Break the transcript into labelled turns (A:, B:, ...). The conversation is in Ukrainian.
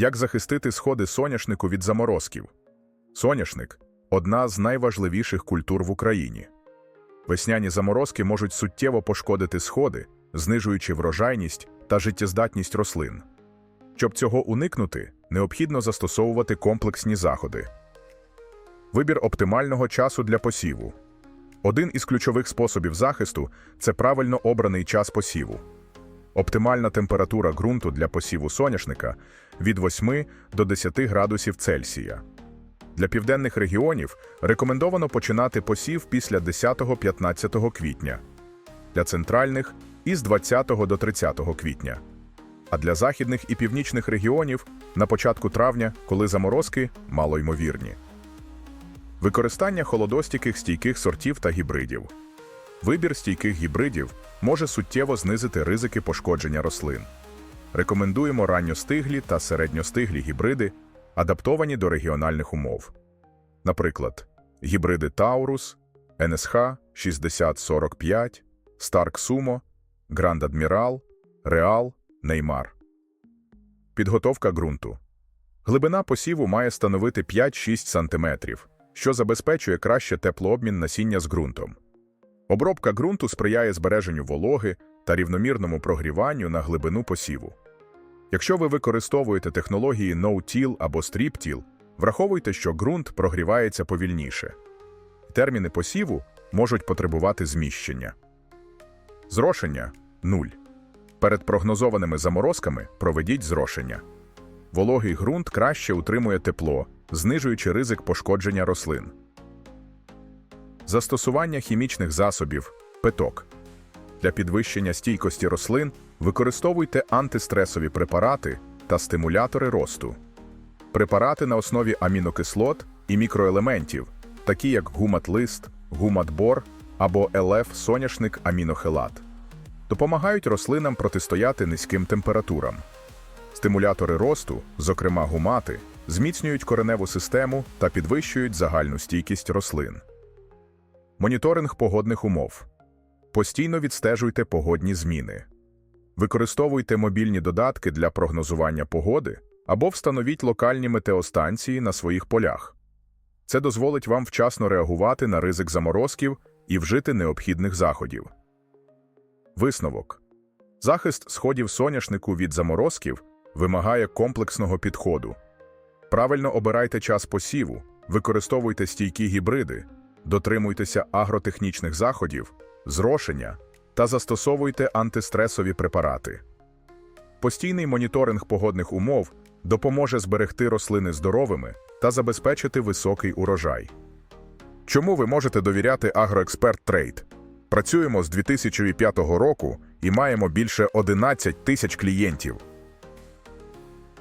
A: Як захистити сходи соняшнику від заморозків? Соняшник одна з найважливіших культур в Україні. Весняні заморозки можуть суттєво пошкодити сходи, знижуючи врожайність та життєздатність рослин. Щоб цього уникнути, необхідно застосовувати комплексні заходи. Вибір оптимального часу для посіву. Один із ключових способів захисту це правильно обраний час посіву. Оптимальна температура ґрунту для посіву соняшника від 8 до 10 градусів Цельсія. Для південних регіонів рекомендовано починати посів після 10-15 квітня, для центральних із 20 до 30 квітня, а для західних і північних регіонів на початку травня, коли заморозки малоймовірні. Використання холодостійких стійких сортів та гібридів. Вибір стійких гібридів може суттєво знизити ризики пошкодження рослин. Рекомендуємо ранньостиглі та середньостиглі гібриди, адаптовані до регіональних умов. Наприклад, гібриди Таурус, НСХ 6045, Старк Сумо, Гранд Адмірал, Реал, Неймар. Підготовка ґрунту. Глибина посіву має становити 5-6 см, що забезпечує краще теплообмін насіння з ґрунтом. Обробка ґрунту сприяє збереженню вологи та рівномірному прогріванню на глибину посіву. Якщо ви використовуєте технології No-Till або Strip-Till, враховуйте, що ґрунт прогрівається повільніше. Терміни посіву можуть потребувати зміщення. Зрошення 0. Перед прогнозованими заморозками проведіть зрошення. Вологий ґрунт краще утримує тепло, знижуючи ризик пошкодження рослин. Застосування хімічних засобів петок. Для підвищення стійкості рослин використовуйте антистресові препарати та стимулятори росту. Препарати на основі амінокислот і мікроелементів, такі як гумат-лист, гумат-бор або ЛФ-соняшник амінохелат, допомагають рослинам протистояти низьким температурам. Стимулятори росту, зокрема гумати, зміцнюють кореневу систему та підвищують загальну стійкість рослин. Моніторинг погодних умов. Постійно відстежуйте погодні зміни. Використовуйте мобільні додатки для прогнозування погоди або встановіть локальні метеостанції на своїх полях. Це дозволить вам вчасно реагувати на ризик заморозків і вжити необхідних заходів. Висновок. Захист сходів соняшнику від заморозків вимагає комплексного підходу. Правильно обирайте час посіву, використовуйте стійкі гібриди, дотримуйтеся агротехнічних заходів, зрошення та застосовуйте антистресові препарати. Постійний моніторинг погодних умов допоможе зберегти рослини здоровими та забезпечити високий урожай. Чому ви можете довіряти Агроексперт Трейд? Працюємо з 2005 року і маємо більше 11 тисяч клієнтів.